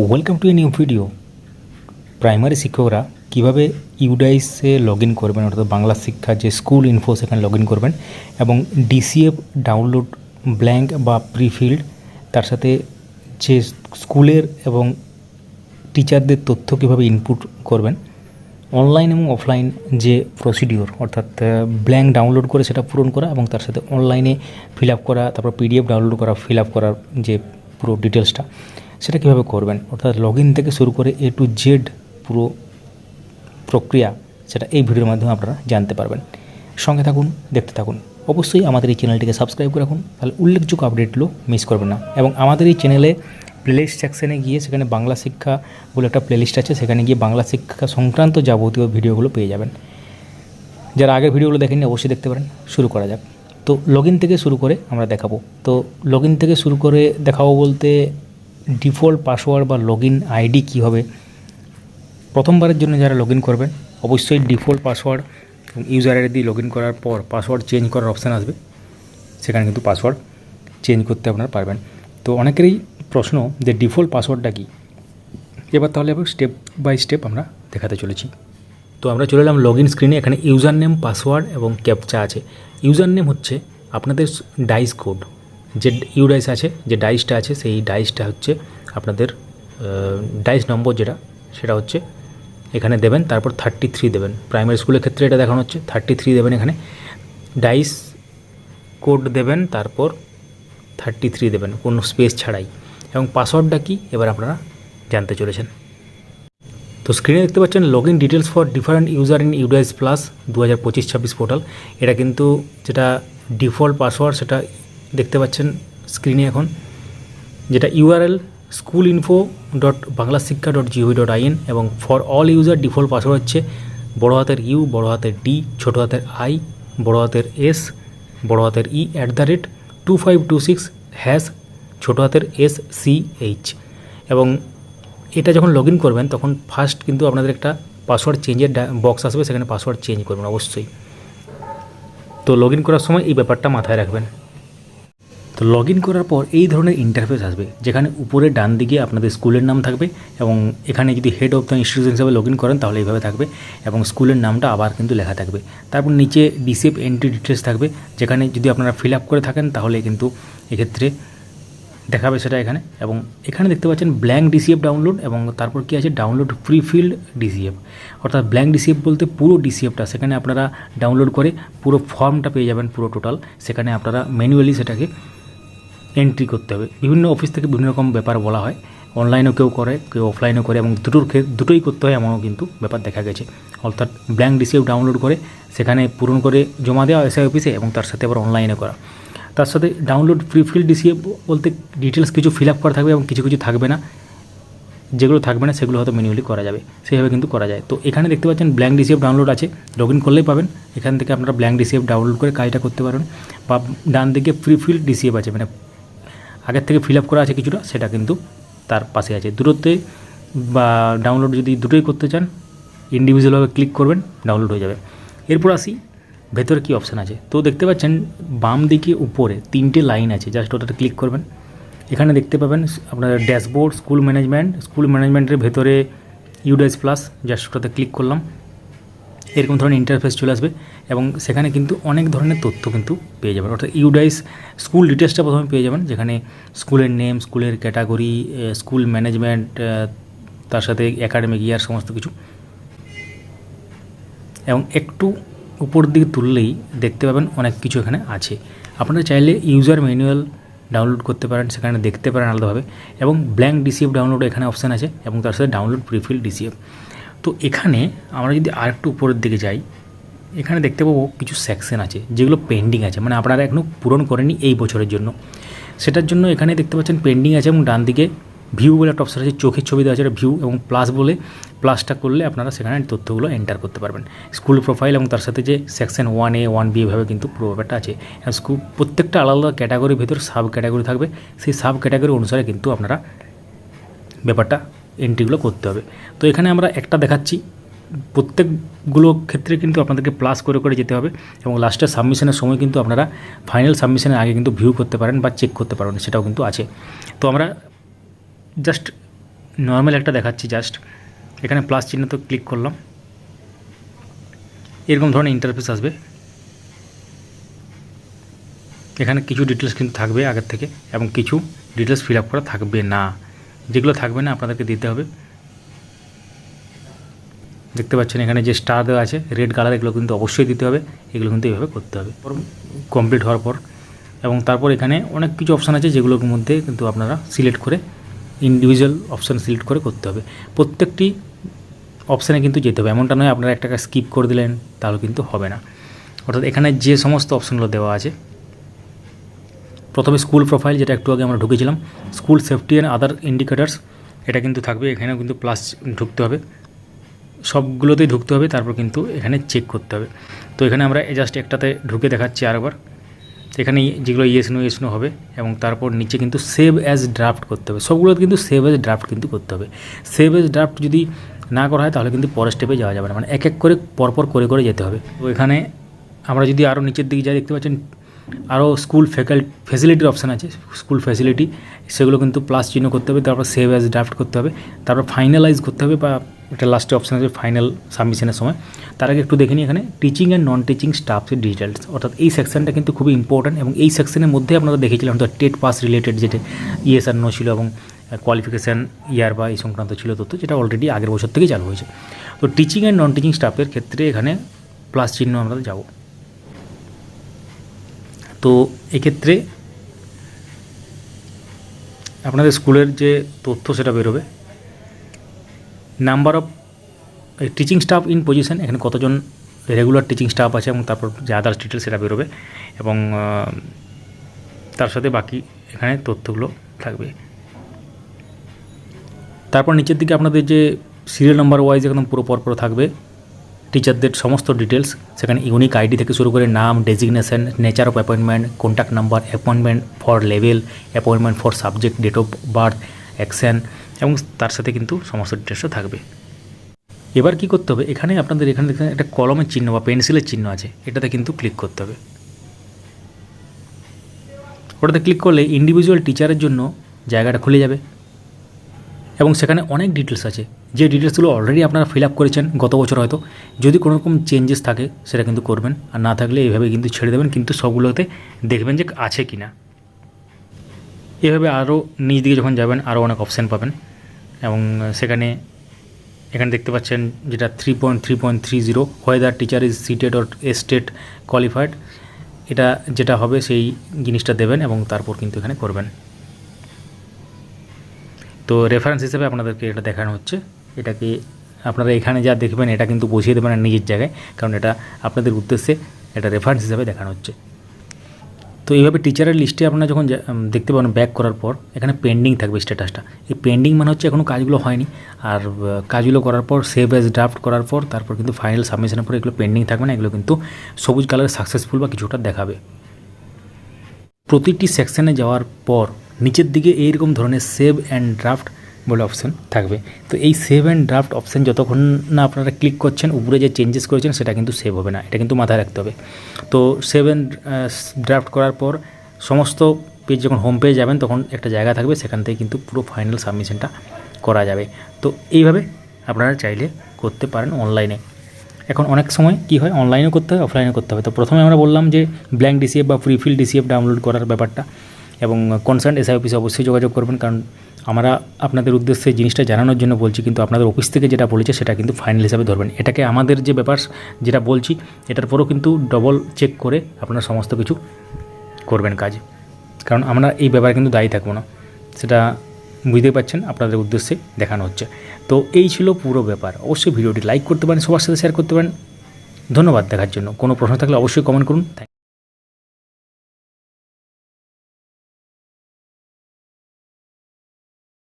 Welcome to a new video primary শিক্ষকরা কীভাবে ইউডাইসে log in করবেন, অর্থাৎ বাংলা শিক্ষা যে স্কুল ইনফো সেখানে লগ ইন করবেন এবং ডিসিএফ ডাউনলোড ব্ল্যাঙ্ক বা প্রিফিল্ড তার সাথে যে স্কুলের এবং টিচারদের তথ্য কীভাবে ইনপুট করবেন অনলাইন এবং অফলাইন যে প্রসিডিওর অর্থাৎ ব্ল্যাঙ্ক ডাউনলোড করে সেটা পূরণ করা এবং তার সাথে অনলাইনে ফিল আপ করা, তারপর পিডিএফ ডাউনলোড করা ফিল আপ করার যে পুরো ডিটেলসটা সেটা কীভাবে করবেন? অর্থাৎ লগ থেকে শুরু করে এ টু জেড পুরো প্রক্রিয়া, সেটা এই ভিডিওর মাধ্যমে আপনারা জানতে পারবেন। সঙ্গে থাকুন, দেখতে থাকুন। অবশ্যই আমাদের এই চ্যানেলটিকে সাবস্ক্রাইব করে রাখুন, তাহলে উল্লেখযোগ্য আপডেটগুলো মিস করবেন না। এবং আমাদের এই চ্যানেলে প্লেলিস্ট সেকশনে গিয়ে সেখানে বাংলা শিক্ষা বলে একটা প্লেলিস্ট আছে, সেখানে গিয়ে বাংলা শিক্ষা সংক্রান্ত যাবতীয় ভিডিওগুলো পেয়ে যাবেন। যারা আগের ভিডিওগুলো দেখেননি, অবশ্যই দেখতে পারেন। শুরু করা যাক। তো লগ থেকে শুরু করে আমরা দেখাবো। তো লগ থেকে শুরু করে দেখাবো বলতে ডিফল্ট পাসওয়ার্ড বা লগ ইন আইডি কী হবে প্রথমবারের জন্য যারা লগ ইন করবেন অবশ্যই ডিফল্ট পাসওয়ার্ড এবং ইউজার আইডি দিয়ে লগ করার পর পাসওয়ার্ড চেঞ্জ করার অপশান আসবে। সেখানে কিন্তু পাসওয়ার্ড চেঞ্জ করতে আপনারা পারবেন। তো অনেকেরই প্রশ্ন যে ডিফল্ট পাসওয়ার্ডটা কী? এবার তাহলে স্টেপ বাই স্টেপ আমরা দেখাতে চলেছি। তো আমরা চলে এলাম লগ ইন স্ক্রিনে, এখানে ইউজার নেম পাসওয়ার্ড এবং ক্যাপচা আছে। ইউজার নেম হচ্ছে আপনাদের ডাইস কোড। যে ইউডাইস আছে, যে ডাইসটা আছে, সেই ডাইসটা হচ্ছে আপনাদের ডাইস নম্বর যেটা, সেটা হচ্ছে এখানে দেবেন, তারপর থার্টি থ্রি দেবেন প্রাইমারি স্কুলের ক্ষেত্রে এটা দেখানো হচ্ছে থার্টি থ্রি দেবেন এখানে। ডাইস কোড দেবেন, তারপর থার্টি থ্রি দেবেন, কোনো স্পেস ছাড়াই। এবং পাসওয়ার্ডটা কি, এবার আপনারা জানতে চলেছেন। তো স্ক্রিনে দেখতে পাচ্ছেন log in details for different user in UDISE plus দু হাজার পঁচিশ ছাব্বিশ পোর্টাল এটা কিন্তু যেটা ডিফল্ট পাসওয়ার্ড সেটা দেখতে পাচ্ছেন স্ক্রিনে এখন, যেটা URL school info dot Bangla Shiksha dot GOV dot IN এবং for all user default password হচ্ছে বড়ো হাতের ইউ বড়ো হাতের ডি ছোটো হাতের আই বড়ো হাতের এস বড়ো হাতের E at the rate two five two six hash ছোটো হাতের এস সি এইচ এবং এটা যখন লগ ইন করবেন, তখন ফার্স্ট কিন্তু আপনাদের একটা পাসওয়ার্ড চেঞ্জের বক্স আসবে, সেখানে পাসওয়ার্ড চেঞ্জ করবেন অবশ্যই। তো লগ ইন করার সময় এই ব্যাপারটা মাথায় রাখবেন। তো লগ করার পর এই ধরনের ইন্টারফেস আসবে, যেখানে উপরে ডান দিকে আপনাদের স্কুলের নাম থাকবে এবং এখানে যদি হেড অফ দ্য ইনস্টিটিউশন হিসাবে লগ করেন তাহলে এইভাবে থাকবে এবং স্কুলের নামটা আবার কিন্তু লেখা থাকবে। তারপর নিচে ডিসিএফ এন্ট্রি ডিটেলস থাকবে, যেখানে যদি আপনারা ফিল আপ করে থাকেন তাহলে কিন্তু এক্ষেত্রে দেখাবে সেটা এখানে এবং এখানে দেখতে পাচ্ছেন ব্ল্যাঙ্ক ডিসিএফ ডাউনলোড এবং তারপর কি আছে? ডাউনলোড ফ্রি ফিল্ড ডিসিএফ অর্থাৎ ব্ল্যাঙ্ক ডিসিএফ বলতে পুরো ডিসিএফটা সেখানে আপনারা ডাউনলোড করে পুরো ফর্মটা পেয়ে যাবেন পুরো টোটাল সেখানে আপনারা ম্যানুয়ালি সেটাকে এন্ট্রি করতে হবে। বিভিন্ন অফিস থেকে বিভিন্ন রকম ব্যাপার বলা হয়। অনলাইনেও কেউ করে, কেউ অফলাইনেও করে এবং দুটোর দুটোই করতে হয় এমনও কিন্তু ব্যাপার দেখা গেছে। অর্থাৎ ব্ল্যাঙ্ক ডিসিএফ ডাউনলোড করে সেখানে পূরণ করে জমা দেওয়া এসআই অফিসে এবং তার সাথে আবার অনলাইনে করা। তার সাথে ডাউনলোড ফ্রি ফিল ডিসিএফ বলতে ডিটেলস কিছু ফিল আপ করা থাকবে এবং কিছু কিছু থাকবে না। যেগুলো থাকবে না সেগুলো হয়তো ম্যানুয়ালি করা যাবে। সেইভাবে কিন্তু করা যায়। তো এখানে দেখতে পাচ্ছেন ব্ল্যাঙ্ক ডিসিএফ ডাউনলোড আছে। লগ ইন করলেই পাবেন। এখান থেকে আপনারা ব্ল্যাঙ্ক ডিসিএফ ডাউনলোড করে কাজটা করতে পারেন। বা ডান দিকে ফ্রি ফিল ডিসিএফ আছে। মানে আগের থেকে ফিল আপ করা আছে কিছুটা, সেটা কিন্তু তার পাশে আছে। দুটোতে বা ডাউনলোড যদি দুটোই করতে চান ইন্ডিভিজুয়ালভাবে ক্লিক করবেন ডাউনলোড হয়ে যাবে। এরপর আসি, ভেতরে কী অপশান আছে? তো দেখতে পাচ্ছেন, বাম দিকে উপরে তিনটে লাইন আছে জাস্ট ওটাতে ক্লিক করবেন। এখানে দেখতে পাবেন আপনার ড্যাশবোর্ড স্কুল ম্যানেজমেন্ট স্কুল ম্যানেজমেন্টের ভেতরে ইউডাইস প্লাস জাস্ট ওটাতে ক্লিক করলাম। এরকম ধরনের ইন্টারফেস চলে আসবে এবং সেখানে কিন্তু অনেক ধরনের তথ্য কিন্তু পেয়ে যাবেন। অর্থাৎ ইউডাইস স্কুল ডিটেলসটা প্রথমে পেয়ে যাবেন, যেখানে স্কুলের নেম স্কুলের ক্যাটাগরি স্কুল ম্যানেজমেন্ট তার সাথে একাডেমিক ইয়ার সমস্ত কিছু। এবং একটু উপর দিকে তুললেই দেখতে পাবেন অনেক কিছু এখানে আছে। আপনারা চাইলে ইউজার ম্যানুয়াল ডাউনলোড করতে পারেন, সেখানে দেখতে পারেন আলাদাভাবে। এবং ব্ল্যাঙ্ক ডিসিএফ ডাউনলোড এখানে অপশান আছে এবং তার সাথে ডাউনলোড প্রিফিল ডিসিএফ তো এখানে আমরা যদি আরেকটু উপরের দিকে যাই, এখানে দেখতে পাবো কিছু সেকশন আছে, যেগুলো পেন্ডিং আছে। মানে আপনারা এখনও পূরণ করেনি এই বছরের জন্য। সেটার জন্য এখানে দেখতে পাচ্ছেন পেন্ডিং আছে এবং ডান দিকে ভিউ বলে একটা অপশন আছে, চোখের ছবি দেওয়া আছে ভিউ এবং প্লাস বলে। প্লাসটা করলে আপনারা সেখানে তথ্যগুলো এন্টার করতে পারবেন। স্কুল প্রোফাইল এবং তার সাথে যে section one A one B এভাবে কিন্তু পুরো ব্যাপারটা আছে স্কুল প্রত্যেকটা আলাদা আলাদা ক্যাটাগরির ভিতর সাব ক্যাটাগরি থাকবে। সেই সাব ক্যাটাগরি অনুসারে কিন্তু আপনারা ব্যাপারটা এন্ট্রিগুলো করতে হবে। তো এখানে আমরা একটা দেখাচ্ছি। প্রত্যেকগুলো ক্ষেত্রে কিন্তু আপনাদেরকে প্লাস করে করে যেতে হবে এবং লাস্টের সাবমিশনের সময় কিন্তু আপনারা ফাইনাল সাবমিশনের আগে কিন্তু ভিউ করতে পারেন বা চেক করতে পারেন, সেটাও কিন্তু আছে। তো আমরা জাস্ট নর্মাল একটা দেখাচ্ছি জাস্ট এখানে প্লাস চিহ্ন তো ক্লিক করলাম। এরকম ধরনের ইন্টারফেস আসবে। এখানে কিছু ডিটেলস কিন্তু থাকবে আগের থেকে এবং কিছু ডিটেলস ফিল আপ করা থাকবে না। যেগুলো থাকবে না আপনাদেরকে দিতে হবে। দেখতে পাচ্ছেন এখানে যে স্টার দেওয়া আছে রেড কালার এগুলো কিন্তু অবশ্যই দিতে হবে, এগুলো কিন্তু এইভাবে করতে হবে। কমপ্লিট হওয়ার পর এবং তারপর এখানে অনেক কিছু অপশান আছে যেগুলোর মধ্যে কিন্তু আপনারা সিলেক্ট করে ইন্ডিভিজুয়াল অপশান সিলেক্ট করে করতে হবে। প্রত্যেকটি অপশানে কিন্তু যেতে হবে, এমনটা নয় আপনারা একটা স্কিপ করে দিলেন, তাহলে কিন্তু হবে না। অর্থাৎ এখানে যে সমস্ত অপশানগুলো দেওয়া আছে প্রথমে স্কুল প্রোফাইল যেটা একটু আগে আমরা ঢুকেছিলাম। School safety and other indicators এটা কিন্তু থাকবে, এখানেও কিন্তু প্লাস ঢুকতে হবে। সবগুলোতেই ঢুকতে হবে, তারপর কিন্তু এখানে চেক করতে হবে। তো এখানে আমরা জাস্ট একটাতে ঢুকে দেখাচ্ছি আরেকবার। এখানে যেগুলো ইয়েস নো ইয়েস নো হবে, এবং তারপর নিচে কিন্তু সেভ অ্যাজ ড্রাফট করতে হবে। সবগুলোতে কিন্তু সেভ অ্যাজ ড্রাফট কিন্তু করতে হবে। সেভ অ্যাজ ড্রাফট যদি না করা হয়, তাহলে কিন্তু পরের স্টেপে যাওয়া যাবে না। মানে এক এক করে পরপর করে করে যেতে হবে। তো এখানে আমরা যদি আরও নিচের দিকে যাই, দেখতে পাচ্ছেন আরও স্কুল ফ্যাকাল ফ্যাসিলিটির অপশান আছে, স্কুল ফ্যাসিলিটি, সেগুলো কিন্তু প্লাস চিহ্ন করতে হবে, তারপর সেভ অ্যাজ ড্রাফট করতে হবে, তারপর ফাইনালাইজ করতে হবে বা একটা লাস্টে অপশান আছে ফাইনাল সাবমিশনের সময়। তার আগে একটু দেখে নিই এখানে টিচিং অ্যান্ড নন টিচিং স্টাফের ডিটেলস অর্থাৎ এই সেকশনটা কিন্তু খুবই ইম্পর্ট্যান্ট এবং এই সেকশনের মধ্যে আপনারা দেখেছিলাম তো টেট পাস রিলেটেড যেটা ইয়েস আর নো ছিল এবং কোয়ালিফিকেশান ইয়ার বা এই সংক্রান্ত ছিল তথ্য, যেটা অলরেডি আগের বছর থেকেই চালু হয়েছে। তো টিচিং অ্যান্ড নন টিচিং স্টাফের ক্ষেত্রে এখানে প্লাস চিহ্ন আমরা যাব তো এক্ষেত্রে আপনাদের স্কুলের যে তথ্য সেটা বেরোবে। Number of teaching staff in position এখানে কতজন রেগুলার টিচিং স্টাফ আছে এবং তারপর যে আদার্স ডিটেল সেটা বেরোবে এবং তার সাথে বাকি এখানে তথ্যগুলো থাকবে। তারপর নিচের দিকে আপনাদের যে সিরিয়াল নাম্বার ওয়াইজ একদম পুরো পরপর থাকবে। টিচারদের সমস্ত ডিটেলস সেখানে ইউনিক আইডি থেকে শুরু করে নাম designation nature of appointment contact number appointment for level appointment for subject date of birth action এবং তার সাথে কিন্তু সমস্ত ডিটেলসও থাকবে। এবার কি করতে হবে? এখানে আপনাদের এখানে দেখতে একটা কলমের চিহ্ন বা পেন্সিলের চিহ্ন আছে। এটাতে কিন্তু ক্লিক করতে হবে। ওটাতে ক্লিক করলে ইন্ডিভিজুয়াল টিচারের জন্য জায়গাটা খুলে যাবে। এবং সেখানে অনেক ডিটেলস আছে। যে ডিটেলসগুলো অলরেডি আপনারা ফিল আপ করেছেন গত বছর হয়তো, যদি কোনো রকম চেঞ্জেস থাকে, সেটা কিন্তু করবেন। আর না থাকলে এইভাবে কিন্তু ছেড়ে দেবেন, কিন্তু সবগুলোতে দেখবেন যে আছে কি না এভাবে আরও নিজ দিকে যখন যাবেন আরও অনেক অপশান পাবেন। এবং সেখানে, এখানে দেখতে পাচ্ছেন যেটা three point three point three zero whether teacher is CTET or state qualified এটা যেটা হবে সেই জিনিসটা দেবেন এবং তারপর কিন্তু এখানে করবেন। তো রেফারেন্স হিসেবে আপনাদেরকে এটা দেখানো হচ্ছে। এটাকে আপনারা এখানে যা দেখবেন, এটা কিন্তু বুঝিয়ে দেবেন নিজের জায়গায়, কারণ এটা আপনাদের উদ্দেশ্যে এটা রেফারেন্স হিসেবে দেখানো হচ্ছে। তো এইভাবে টিচারের লিস্টে আপনারা যখন দেখতে পাবেন ব্যাক করার পর, এখানে পেন্ডিং থাকবে স্ট্যাটাসটা এই পেন্ডিং মানে হচ্ছে এখনও কাজগুলো হয়নি। আর কাজগুলো করার পর সেভ অ্যাজ ড্রাফট করার পর, তারপর কিন্তু ফাইনাল সাবমিশনের পর এগুলো পেন্ডিং থাকবে না, এগুলো কিন্তু সবুজ কালারের সাকসেসফুল বা কিছুটা দেখাবে। প্রতিটি সেকশনে যাওয়ার পর নিচের দিকে এইরকম ধরনের সেভ অ্যান্ড ড্রাফট বলে অপশান থাকবে। তো এই সেভ অ্যান্ড ড্রাফট অপশান যতক্ষণ না আপনারা ক্লিক করছেন, উপরে যে চেঞ্জেস করেছেন, সেটা কিন্তু সেভ হবে না। এটা কিন্তু মাথায় রাখতে হবে। তো সেভ অ্যান্ড ড্রাফট করার পর সমস্ত পেজ যখন হোম পেজ যাবেন, তখন একটা জায়গা থাকবে, সেখান থেকে কিন্তু পুরো ফাইনাল সাবমিশনটা করা যাবে। তো এইভাবে আপনারা চাইলে করতে পারেন অনলাইনে এখন অনেক সময় কি হয় অনলাইনেও করতে হয় অফলাইনে করতে হবে। তো প্রথমে আমরা বললাম যে ব্ল্যাঙ্ক ডিসিএফ বা প্রিফিল ডিসিএফ ডাউনলোড করার ব্যাপারটা। এবং কনসার্ন এসআই অফিসে অবশ্যই যোগাযোগ করবেন, কারণ আমরা আপনাদের উদ্দেশ্যে জিনিসটা জানানোর জন্য বলছি, কিন্তু আপনাদের অফিস থেকে যেটা বলেছে সেটা কিন্তু ফাইনাল হিসাবে ধরবেন। এটাকে আমাদের যে ব্যাপার, যেটা বলছি, এটার পরেও কিন্তু ডবল চেক করে আপনারা সমস্ত কিছু করবেন কাজ। কারণ আমরা এই ব্যাপারে কিন্তু দায়ী থাকব না। সেটা বুঝতেই পারছেন, আপনাদের উদ্দেশ্যে দেখানো হচ্ছে। তো এই ছিল পুরো ব্যাপার। অবশ্যই ভিডিওটি লাইক করতে পারেন, সবার সাথে শেয়ার করতে পারেন। ধন্যবাদ দেখার জন্য। কোনো প্রশ্ন থাকলে অবশ্যই কমেন্ট করুন।